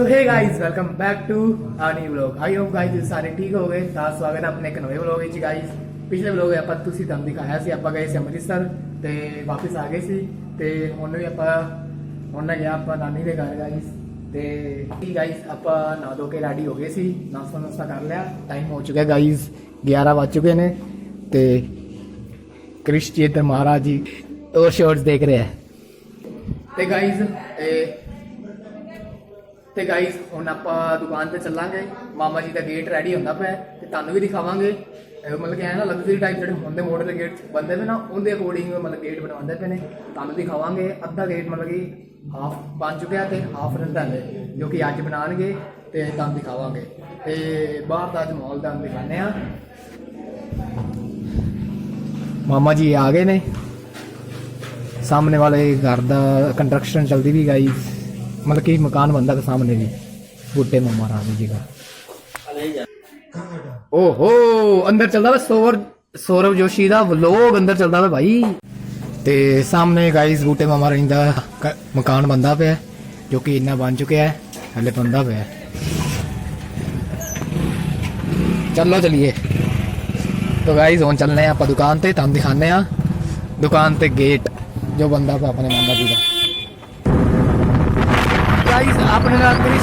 So hey guys welcome back to a new vlog I hope ਤੁਸੀਂ ਸਾਰੇ ਠੀਕ ਹੋ ਤਾਂ ਸਵਾਗਤ ਹੈ ਆਪਣੇ ਇੱਕ ਨਵੇਂ ਵਲੌਗ ਵਿੱਚ ਗਾਇਜ਼ ਪਿਛਲੇ ਵਲੌਗ ਆਪਾਂ ਤੁਸੀਂ ਤੁਹਾਨੂੰ ਦਿਖਾਇਆ ਸੀ ਆਪਾਂ ਗਏ ਸੀ ਅੰਮ੍ਰਿਤਸਰ ਤੇ ਵਾਪਸ ਆ ਗਏ ਸੀ ਤੇ ਹੁਣ ਵੀ ਆਪਾਂ ਹੁਣ ਨਾ ਗਿਆ ਆਪਾਂ ਨਾਨੀ ਦੇ ਘਰ ਗਾਇਜ਼ ਤੇ ਕੀ ਗਾਇਜ਼ ਆਪਾਂ ਨਾ ਧੋ ਕੇ ਰੈਡੀ ਹੋ ਗਏ ਸੀ ਨਾਸਤਾ ਨੁਸਤਾ ਕਰ ਲਿਆ ਟਾਈਮ ਹੋ ਚੁੱਕਿਆ ਗਾਇਜ਼ 11 ਵੱਜ ਚੁੱਕੇ ਨੇ ਤੇ ਕ੍ਰਿਸ਼ਚੀਤ ਮਹਾਰਾਜ ਜੀ ਉਹ ਸ਼ੋਰਟਸ ਦੇਖ ਰਹੇ ਹੈ ਤੇ ਗਾਇਜ਼ ਤੇ ਗਾਇਸ ਹੁਣ ਆਪਾਂ ਦੁਕਾਨ ਤੇ ਚੱਲਾਂਗੇ। ਮਾਮਾ ਜੀ ਦਾ ਗੇਟ ਰੈਡੀ ਹੁੰਦਾ ਪਿਆ ਹੈ ਤੇ ਤੁਹਾਨੂੰ ਵੀ ਦਿਖਾਵਾਂਗੇ। ਇਹ ਮਤਲਬ ਕਿ ਐ ਨਾ ਲਗਜ਼ਰੀ ਟਾਈਪ ਜਿਹੜੇ ਹੁੰਦੇ ਮੋਡਲ ਦੇ ਗੇਟ ਬੰਦੇ ਨੇ ਨਾ, ਉਹਦੇ ਅਕੋਰਡਿੰਗ ਮਤਲਬ ਗੇਟ ਬਣਾਉਂਦੇ ਪਏ ਨੇ। ਤੁਹਾਨੂੰ ਦਿਖਾਵਾਂਗੇ, ਅੱਧਾ ਗੇਟ ਮਤਲਬ ਕਿ ਹਾਫ ਬਣ ਚੁੱਕਿਆ ਤੇ ਹਾਫ ਰਹਿੰਦਾ ਹੈ, ਜੋ ਕਿ ਅੱਜ ਬਣਾਉਣਗੇ ਤੇ ਤੁਹਾਨੂੰ ਦਿਖਾਵਾਂਗੇ। ਤੇ ਬਾਹਰ ਦਾ ਅੱਜ ਮਾਹੌਲ ਤੁਹਾਨੂੰ ਦਿਖਾਣੇ ਆ ਮਾਮਾ ਜੀ ਆ ਗਏ ਨੇ। ਸਾਹਮਣੇ ਵਾਲੇ ਘਰ ਦਾ ਕੰਸਟਰਕਸ਼ਨ ਚੱਲਦੀ ਵੀ ਗਾਈਸ ਮਤਲਬ ਕਿ ਮਕਾਨ ਬੰਦਾ ਕੇ ਸਾਹਮਣੇ ਵੀ ਬੁੱਟੇ ਮਾਮਾ ਰਾਣੀ ਜੀ ਦਾ ਓਹੋ ਅੰਦਰ ਚੱਲਦਾ ਵਾ ਸੌਰ ਸੌਰਵ ਜੋਸ਼ੀ ਦਾ ਵਲੋਗ ਅੰਦਰ ਚੱਲਦਾ ਵਾ ਭਾਈ ਤੇ ਸਾਹਮਣੇ ਗਾਈਸ ਬੂਟੇ ਮਾਮਾ ਰਾਣੀ ਦਾ ਕ- ਮਕਾਨ ਬੰਦਾ ਪਿਆ ਹੈ, ਜੋ ਕਿ ਇੰਨਾ ਬਣ ਚੁੱਕਿਆ ਹੈ ਹਲੇ ਬੰਦਾ ਪਿਆ ਹੈ। ਚੱਲੋ ਚਲਿਏ तो गाइस ਹੁਣ ਚੱਲਨੇ ਆ ਆਪਾਂ ਦੁਕਾਨ ਤੇ ਤੁਹਾਨੂੰ ਦਿਖਾਣੇ ਆ ਦੁਕਾਨ ਤੇ ਗੇਟ ਜੋ ਬੰਦਾ ਪਿਆ ਆਪਣੇ ਮਾਮਾ ਜੀ ਦਾ ഗൈസ് അപ്പം രാത്രി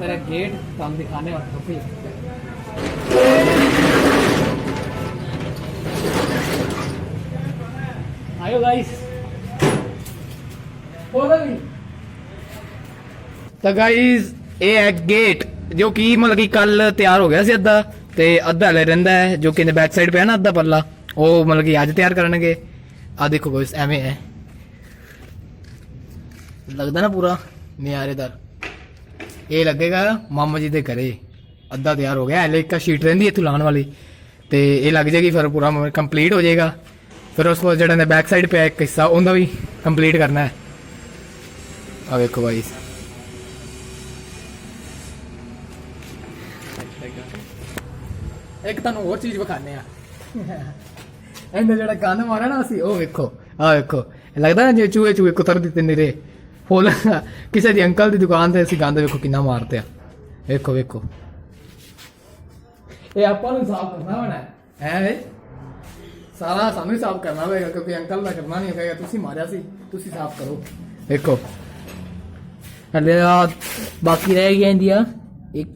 मेरा गेट तो हम दिखाने और ਤਾਂ ਗਾਈਜ਼ ਇਹ ਹੈ ਗੇਟ ਜੋ ਕਿ ਮਤਲਬ ਕਿ ਕੱਲ ਤਿਆਰ ਹੋ ਗਿਆ ਸੀ ਅੱਧਾ, ਤੇ ਅੱਧਾ ਹਲੇ ਰਹਿੰਦਾ ਹੈ, ਜੋ ਕਿ ਇਹਦੇ ਬੈਕ ਸਾਈਡ ਪਿਆ ਨਾ ਅੱਧਾ ਪੱਲਾ ਉਹ ਮਤਲਬ ਕਿ ਅੱਜ ਤਿਆਰ ਕਰਨਗੇ। ਆ ਦੇਖੋ ਗਾਈਸ ਐਵੇਂ ਹੈ। ਲੱਗਦਾ ਨਾ ਪੂਰਾ ਨਿਆਰੇਦਾਰ। ਇਹ ਲੱਗੇਗਾ ਮਾਮਾ ਜੀ ਦੇ ਘਰੇ। ਅੱਧਾ ਤਿਆਰ ਹੋ ਗਿਆ, ਹਲੇ ਇੱਕ ਸ਼ੀਟ ਰਹਿੰਦੀ ਇੱਥੋਂ ਲਾਉਣ ਵਾਲੀ। ਤੇ ਇਹ ਲੱਗ ਜਾਏਗੀ, ਫਿਰ ਪੂਰਾ ਕੰਪਲੀਟ ਹੋ ਜਾਏਗਾ। ਫਿਰ ਉਸ ਤੋਂ ਬਾਅਦ ਜਿਹੜਾ ਨੇ ਬੈਕ ਸਾਈਡ ਪਿਆ ਇੱਕ ਹਿੱਸਾ, ਉਹਦਾ ਵੀ ਕੰਪਲੀਟ ਕਰਨਾ ਹੈ। ਆ ਵੇਖੋ ਗਾਈਸ ਇੱਕ ਤੁਹਾਨੂੰ ਹੋਰ ਚੀਜ਼ ਵਿਖਾਣੇ ਆ ਇਹਨੇ ਜਿਹੜਾ ਗੰਨ ਮਾਰਿਆ ਨਾ ਅਸੀਂ, ਉਹ ਵੇਖੋ ਆ ਵੇਖੋ। ਲੱਗਦਾ ਨਾ ਜਿਵੇਂ ਚੂਹੇ ਚੂਹੇ ਕੁਤਰ ਦਿੱਤੇ ਨਿਰੇ ਫੁੱਲ ਕਿਸੇ ਦੀ ਅੰਕਲ ਦੀ ਦੁਕਾਨ ਤੇ ਅਸੀਂ ਗੰਦ ਵੇਖੋ ਕਿੰਨਾ ਮਾਰਤੇ ਆ। ਵੇਖੋ ਵੇਖੋ। ਇਹ ਆਪਾਂ ਨੂੰ ਸਾਫ਼ ਕਰਨਾ ਹੋਣਾ ਹੈ। ਵੇ? ਸਾਰਾ ਸਾਨੂੰ ਹੀ ਸਾਫ਼ ਕਰਨਾ ਹੋਵੇਗਾ ਕਿਉਂਕਿ ਅੰਕਲ ਦਾ ਕਰਨਾ ਨਹੀਂ ਹੋਵੇਗਾ ਤੁਸੀਂ ਮਾਰਿਆ ਸੀ, ਤੁਸੀਂ ਸਾਫ਼ ਕਰੋ। ਵੇਖੋ। ਹਲੇ ਬਾਕੀ ਰਹਿ ਗਿਆ ਇੰਡੀਆ ਇੱਕ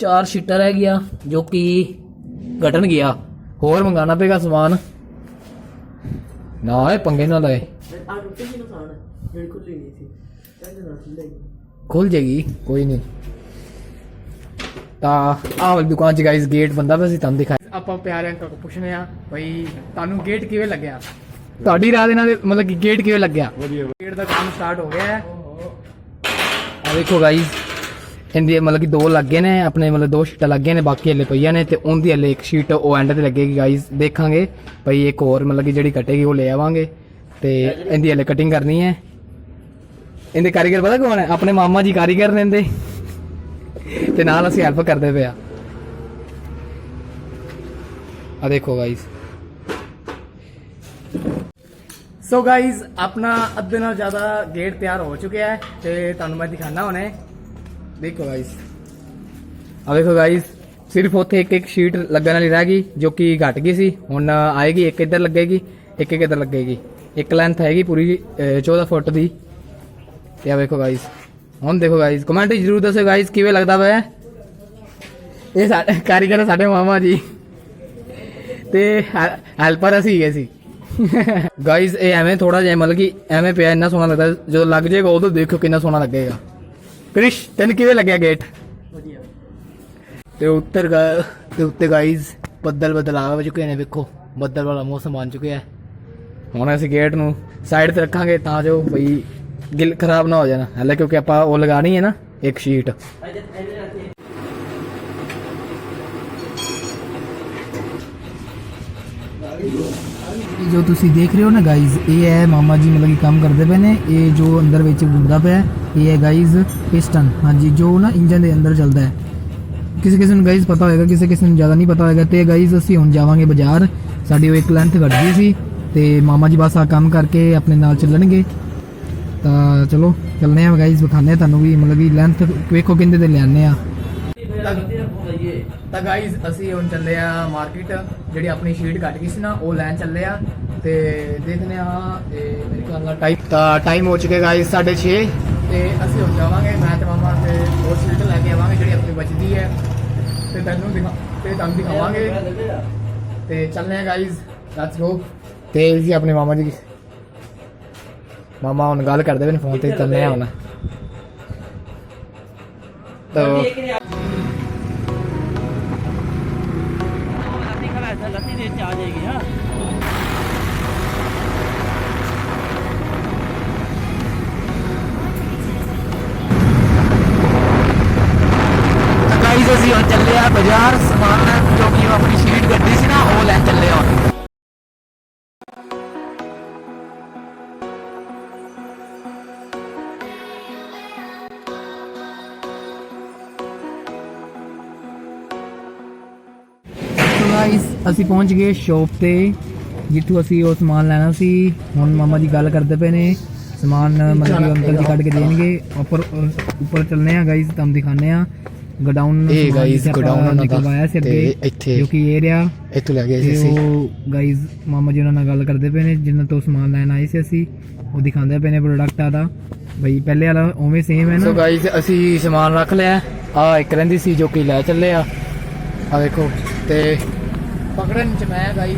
ਚਾਰ ਸ਼ੀਟਰ ਰਹਿ ਗਿਆ ਜੋ ਕਿ ਘਟਣ ਗਿਆ। ਹੋਰ ਮੰਗਾਣਾ ਪਏਗਾ ਸਮਾਨ? ਨਾ ਇਹ ਪੰਗੇ ਨਾ ਲਏ। ਆ ਰੁੱਟੀ ਦੀ ਨੁਕਸਾਨ ਜਿਹੜੀ ਖੁੱਲੀ ਨਹੀਂ ਸੀ। ਕਹਿੰਦੇ ਨਾ ਖੁੱਲੇ ਖੁੱਲ ਜੇਗੀ ਕੋਈ ਨਹੀਂ। ਤਾਂ ਆਹ ਵਾਲੀ ਦੁਕਾਨ ਚ ਗਾਇਸ ਗੇਟ ਬੰਦਾ ਪਿਆ ਸੀ ਤੁਹਾਨੂੰ ਦਿਖਾਇਆ। ਆਪਾਂ ਪਿਆਰੇ ਅੰਕਲ ਕੋ ਪੁੱਛਨੇ ਆ ਬਈ ਤੁਹਾਨੂੰ ਗੇਟ ਕਿਵੇਂ ਲੱਗਿਆ? ਤੁਹਾਡੀ ਰਾਹ ਦੇ ਨਾਲ ਮਤਲਬ ਕਿ ਗੇਟ ਕਿਵੇਂ ਲੱਗਿਆ? ਵਧੀਆ ਗੇਟ ਦਾ ਕੰਮ ਸਟਾਰਟ ਹੋ ਗਿਆ ਹੈ। ਆ ਵੇਖੋ ਗਾਇਸ ਇਹਦੀ ਮਤਲਬ ਕਿ ਦੋ ਲੱਗੇ ਨੇ, ਆਪਣੇ ਮਤਲਬ ਦੋ ਸ਼ੀਟਾਂ ਲੱਗੀਆਂ ਨੇ, ਬਾਕੀ ਹਲੇ ਪਈਆਂ ਨੇ ਤੇ ਉਹਦੀ ਹਲੇ ਇੱਕ ਸ਼ੀਟ ਉਹ ਐਂਡ ਤੇ ਲੱਗੇਗੀ ਗਾਇਸ ਦੇਖਾਂਗੇ। ਭਈ ਇੱਕ ਹੋਰ ਮਤਲਬ ਕਿ ਜਿਹੜੀ ਕੱਟੇਗੀ ਉਹ ਲੈ ਆਵਾਂਗੇ ਤੇ ਇਹਦੀ ਹਲੇ ਕਟਿੰਗ ਕਰਨੀ ਹੈ। ਇਹਦੇ ਕਾਰੀਗਰ ਪਤਾ ਕੌਣ ਹੈ? ਆਪਣੇ ਮਾਮਾ ਜੀ ਕਾਰੀਗਰ ਨੇ ਇਹਦੇ। ਤੇ ਨਾਲ ਅਸੀਂ ਹੈਲਪ ਕਰਦੇ ਪਏ ਆ। ਦੇਖੋ ਗਾਇਸ ਸੋ ਗਾਇਸ ਆਪਣਾ ਅੱਧੇ ਨਾਲ ਜ਼ਿਆਦਾ ਗੇਟ ਤਿਆਰ ਹੋ ਚੁੱਕਿਆ ਹੈ ਤੇ ਤੁਹਾਨੂੰ ਮੈਂ ਦਿਖਾਣਾ ਹੁਣੇ। ਦੇਖੋ ਗਾਇਸ ਆ ਦੇਖੋ ਗਾਇਸ ਸਿਰਫ ਉੱਥੇ ਇੱਕ ਇੱਕ ਸ਼ੀਟ ਲੱਗਣ ਵਾਲੀ ਰਹਿ ਗਈ ਜੋ ਕਿ ਘਟ ਗਈ ਸੀ। ਹੁਣ ਆਏਗੀ ਇੱਕ ਇੱਧਰ ਲੱਗੇਗੀ ਇੱਕ ਇੱਕ ਇੱਧਰ ਲੱਗੇਗੀ। ਇੱਕ ਲੈਂਥ ਹੈਗੀ ਪੂਰੀ ਅਹ, 14 ਫੁੱਟ ਦੀ। ਤੇ ਆ ਵੇਖੋ ਗਾਇਸ ਹੁਣ ਦੇਖੋ ਗਾਇਸ ਕਮੈਂਟ ਜਰੂਰ ਦੱਸੋ ਗਾਇਸ ਕਿਵੇਂ ਲੱਗਦਾ ਪਿਆ ਇਹ ਸਾਡੇ ਕਾਰੀਗਰ ਸਾਡੇ ਮਾਮਾ ਜੀ। ਤੇ ਹੈਲਪਰ ਅਸੀਂ ਗਏ ਸੀ। ਗਾਇਸ ਇਹ ਐਵੇਂ ਥੋੜਾ ਜਿਹਾ ਮਤਲਬ ਕਿ ਐਵੇਂ ਪਿਆ ਇੰਨਾ ਸੋਹਣਾ ਲੱਗਦਾ ਜਦੋਂ ਲੱਗ ਜਾਏਗਾ ਉਦੋਂ ਦੇਖੋ ਕਿੰਨਾ ਸੋਹਣਾ ਲੱਗੇਗਾ। ਕ੍ਰਿਸ਼ ਤੈਨੂੰ ਕਿਵੇਂ ਲੱਗਿਆ ਗੇਟ ਵਧੀਆ। ਤੇ ਉੱਤਰ ਗਾ- ਤੇ ਉੱਤੇ ਗਾਇਸ ਬੱਦਲ ਬੱਦਲ ਆ ਚੁੱਕੇ ਨੇ ਵੇਖੋ ਬੱਦਲ ਵਾਲਾ ਮੌਸਮ ਬਣ ਚੁੱਕਿਆ ਹੈ। ਹੁਣ ਅਸੀਂ ਗੇਟ ਨੂੰ ਸਾਈਡ ਤੇ ਰੱਖਾਂਗੇ ਤਾਂ ਜੋ ਬਈ ਗਿਲ ਖਰਾਬ ਨਾ ਹੋ ਜਾਣਾ। ਹਲੇ ਕਿਉਂਕਿ ਆਪਾਂ ਉਹ ਲਗਾਣੀ ਹੈ ਨਾ ਇੱਕ ਸ਼ੀਟ ਜੋ ਤੁਸੀਂ ਦੇਖ ਰਹੇ ਹੋ ਨਾ ਗਾਇਜ਼ ਇਹ ਹੈ ਮਾਮਾ ਜੀ ਮਤਲਬ ਕਿ ਕੰਮ ਕਰਦੇ ਪਏ ਨੇ ਇਹ ਜੋ ਅੰਦਰ ਵਿੱਚ ਘੁੰਮਦਾ ਪਿਆ ਹੈ, ਇਹ ਹੈ ਗਾਇਜ਼ ਪਿਸਟਨ ਹਾਂਜੀ, ਜੋ ਨਾ ਇੰਜਨ ਦੇ ਅੰਦਰ ਚੱਲਦਾ ਹੈ। ਕਿਸੇ ਕਿਸੇ ਨੂੰ ਗਾਇਜ਼ ਪਤਾ ਹੋਏਗਾ, ਕਿਸੇ ਕਿਸੇ ਨੂੰ ਜ਼ਿਆਦਾ ਨਹੀਂ ਪਤਾ ਹੋਏਗਾ। ਤੇ ਗਾਇਜ਼ ਅਸੀਂ ਹੁਣ ਜਾਵਾਂਗੇ ਬਾਜ਼ਾਰ। ਸਾਡੀ ਉਹ ਇੱਕ ਲੈਂਥ ਘਟ ਗਈ ਸੀ। ਤੇ ਮਾਮਾ ਜੀ ਬਸ ਆ ਕੰਮ ਕਰਕੇ ਆਪਣੇ ਨਾਲ ਚੱਲਣਗੇ। ਤਾਂ ਚਲੋ ਚੱਲਨੇ ਆ ਗਾਇਜ਼ ਵਿਖਾਣੇ ਤੁਹਾਨੂੰ ਵੀ, ਮਤਲਬ ਕਿ ਲੈਂਥ ਵੇਖੋ ਕਿੰਦੇ ਤੇ ਲਿਆਨੇ ਆ ਤਾਂ ਗਾਇਜ਼ ਅਸੀਂ ਹੁਣ ਚੱਲੇ ਆ ਮਾਰਕੀਟ ਜਿਹੜੀ ਆਪਣੀ ਸ਼ੀਟ ਕੱਟ ਗਈ ਸੀ ਨਾ, ਉਹ ਲੈਣ ਚੱਲੇ ਆ ਤੇ ਦੇਖਦੇ ਆ ਇਹ ਮੇਰੇ ਖਿਆਲ ਨਾਲ ਟਾਈਮ ਤਾਂ ਟਾਈਮ ਹੋ ਚੁੱਕਿਆ ਗਾਇਜ਼ 6:30 ਤੇ ਅਸੀਂ ਹੁਣ ਜਾਵਾਂਗੇ ਮੈਂ ਤੇ ਮਾਮਾ ਤੇ ਹੋਰ ਸ਼ੀਟ ਲੈ ਕੇ ਆਵਾਂਗੇ ਜਿਹੜੀ ਆਪਣੀ ਬਚਦੀ ਹੈ। ਤੇ ਤੈਨੂੰ ਦਿਖਾ ਤੇ ਤੁਹਾਨੂੰ ਦਿਖਾਵਾਂਗੇ। ਤੇ ਚੱਲਨੇ ਆ ਗਾਇਜ਼ ਲੈਟਸ ਗੋ ਤੇ ਇਹ ਜੀ ਆਪਣੇ ਮਾਮਾ ਜੀ। ਮਾਮਾ ਹੁਣ ਗੱਲ ਕਰਦੇ ਪਏ ਨੇ ਫੋਨ ਤੇ ਚੱਲਨੇ ਆ ਹੁਣ। ਤਾਂ ਬਾਜ਼ਾਰ ਸਮਾਨ ਲੈਣ ਜੋ ਕਿ ਆਪਣੀ ਸ਼ੀਟ ਗੱਡੀ ਸੀ ਨਾ, ਉਹ ਲੈਣ ਚੱਲੇ ਆ। ਗਾਈਜ਼ ਅਸੀਂ ਪਹੁੰਚ ਗਏ ਸ਼ਾਪ ਤੇ, ਜਿੱਥੋਂ ਅਸੀਂ ਉਹ ਸਮਾਨ ਲੈਣਾ ਸੀ। ਹੁਣ ਮਾਮਾ ਜੀ ਗੱਲ ਕਰਦੇ ਪਏ ਨੇ, ਸਮਾਨ ਮਤਲਬ ਕਿ ਅੰਕਲ ਜੀ ਕੱਢ ਕੇ ਦੇਣਗੇ। ਉੱਪਰ ਉੱਪਰ ਚੱਲਨੇ ਆ ਗਾਈਜ਼ ਤੁਹਾਨੂੰ ਦਿਖਾਣੇ ਆ। ਗਡਾਊਨ ਇਹ guys godown ਉਹਨਾਂ ਦਾ ਨਿਕਲਵਾਇਆ ਸੀ ਤੇ ਅੱਗੇ ਇੱਥੇ- ਜੋ ਕਿ ਏਰੀਆ ਇੱਥੋਂ ਲੈ ਗਏ ਸੀ ਅਸੀਂ। ਉਹ ਗਾਈਜ਼ ਮਾਮਾ ਜੀ ਉਹਨਾਂ ਨਾਲ ਗੱਲ ਕਰਦੇ ਪਏ ਨੇ ਜਿਨ੍ਹਾਂ ਤੋਂ ਸਮਾਨ ਲੈਣ ਆਏ ਸੀ ਅਸੀਂ ਉਹ ਦਿਖਾਉਂਦੇ ਪਏ ਨੇ ਪ੍ਰੋਡਕਟ ਆਦਾ। ਬਈ ਪਹਿਲੇ ਵਾਲਾ ਉਵੇਂ ਸੇਮ ਹੈ ਸੋ ਨਾ ਗਾਈਜ਼ ਅਸੀਂ ਸਮਾਨ ਰੱਖ ਲਿਆ। ਆ ਇੱਕ ਰਹਿੰਦੀ ਸੀ ਜੋ ਕਿ ਲੈ ਚੱਲੇ ਆ। ਆ ਦੇਖੋ ਤੇ ਪਕੜਨ ਚ ਮੈਂ ਗਾਈਜ਼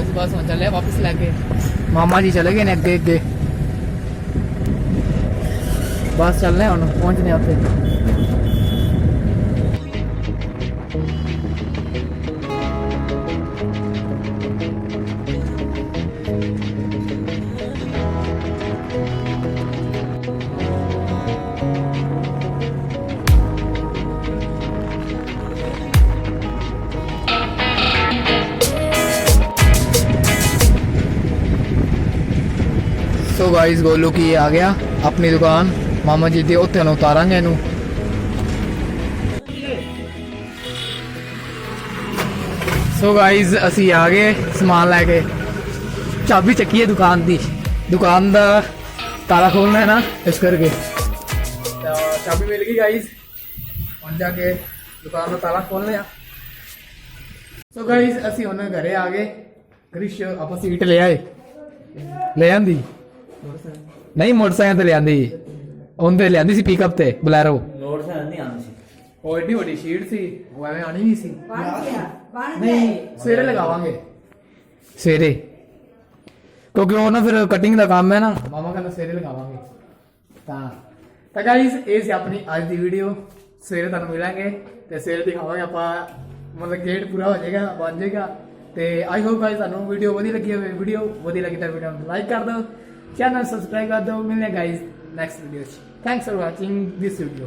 ਅਸੀਂ ਬਸ ਹੁਣ ਚੱਲੇ ਵਾਪਸ ਲੈ ਕੇ। ਮਾਮਾ ਜੀ ਚਲੇ ਗਏ ਨੇ ਅੱਗੇ ਅੱਗੇ ਬਸ ਚੱਲਨੇ ਹੁਣ ਪਹੁੰਚਨੇ ਉੱਥੇ। ਸੋ ਗਾਈਜ਼ ਗੋਲੂ ਕੀ ਆ ਗਿਆ ਆਪਣੀ ਦੁਕਾਨ ਮਾਮਾ ਜੀ ਦੇ ਉੱਥੇ ਨੂੰ ਉਤਾਰਾਂਗੇ ਇਹਨੂੰ ਸੋ ਗਾਈਜ਼ ਅਸੀਂ ਆ ਗਏ ਸਮਾਨ ਲੈ ਕੇ ਚਾਬੀ ਚੱਕੀ ਹੈ ਦੁਕਾਨ ਦੀ ਦੁਕਾਨ ਦਾ ਤਾਲਾ ਖੋਲਣਾ ਹੈ ਨਾ ਇਸ ਕਰਕੇ ਚਾਬੀ ਮਿਲ ਗਈ ਗਾਈਜ਼ ਹੁਣ ਜਾ ਕੇ ਦੁਕਾਨ ਦਾ ਤਾਲਾ ਖੋਲਨੇ ਆ ਸੋ ਗਾਈਜ਼ ਅਸੀਂ ਹੁਣ ਘਰੇ ਆ ਗਏ। ਕ੍ਰਿਸ਼ ਆਪਾਂ ਸੀਟ ਲੈ ਆਏ। ਲੈ ਆਂਦੀ? ਨਹੀਂ ਮੋਟਰਸਾਈਕਲ ਤੇ ਲਿਆਂਦੀ ਉਹਦੇ ਲਿਆਂਦੀ ਸੀ ਪਿਕਅਪ ਤੇ ਬਲੈਰੋ। ਸਾਂ ਨਹੀਂ ਆਉਂਦੀ ਸੀ। ਉਹ ਏਡੀ ਵੱਡੀ ਸ਼ੀਟ ਸੀ ਉਹ ਐਵੇਂ ਆਣੀ ਨਹੀਂ ਸੀ। ਨਹੀਂ ਸਵੇਰੇ ਲਗਾਵਾਂਗੇ। ਸਵੇਰੇ। ਕਿਉਂਕਿ ਉਹ ਨਾ ਫਿਰ ਕਟਿੰਗ ਦਾ ਕੰਮ ਹੈ ਨਾ। ਮਾਮਾ ਕਹਿੰਦਾ ਸਵੇਰੇ ਲਗਾਵਾਂਗੇ। ਤਾਂ ਤਾਂ ਗਾਇਸ ਇਹ ਸੀ ਆਪਣੀ ਅੱਜ ਦੀ ਵੀਡੀਓ ਸਵੇਰੇ ਤੁਹਾਨੂੰ ਮਿਲਾਂਗੇ ਤੇ ਸਵੇਰੇ ਦਿਖਾਵਾਂਗੇ ਆਪਾਂ, ਮਤਲਬ ਗੇਟ ਪੂਰਾ ਹੋ ਜਾਏਗਾ, ਬਣ ਜਾਏਗਾ। ਤੇ ਆਈ ਹੋਪ ਗਾਇਸ ਤੁਹਾਨੂੰ ਵੀਡੀਓ ਵਧੀਆ ਲੱਗੀ ਹੋਵੇ। ਵੀਡੀਓ ਵਧੀਆ ਲੱਗੀ ਤਾਂ ਵੀਡੀਓ ਨੂੰ ਲਾਈਕ ਕਰ ਦਿਓ। ਚੈਨਲ ਸਬਸਕ੍ਰਾਈਬ ਕਰ ਦਿਓ। ਮਿਲਨੇ ਗਾਇਸ ਨੈਕਸਟ ਵੀਡੀਓ ਚ। Thanks for watching this video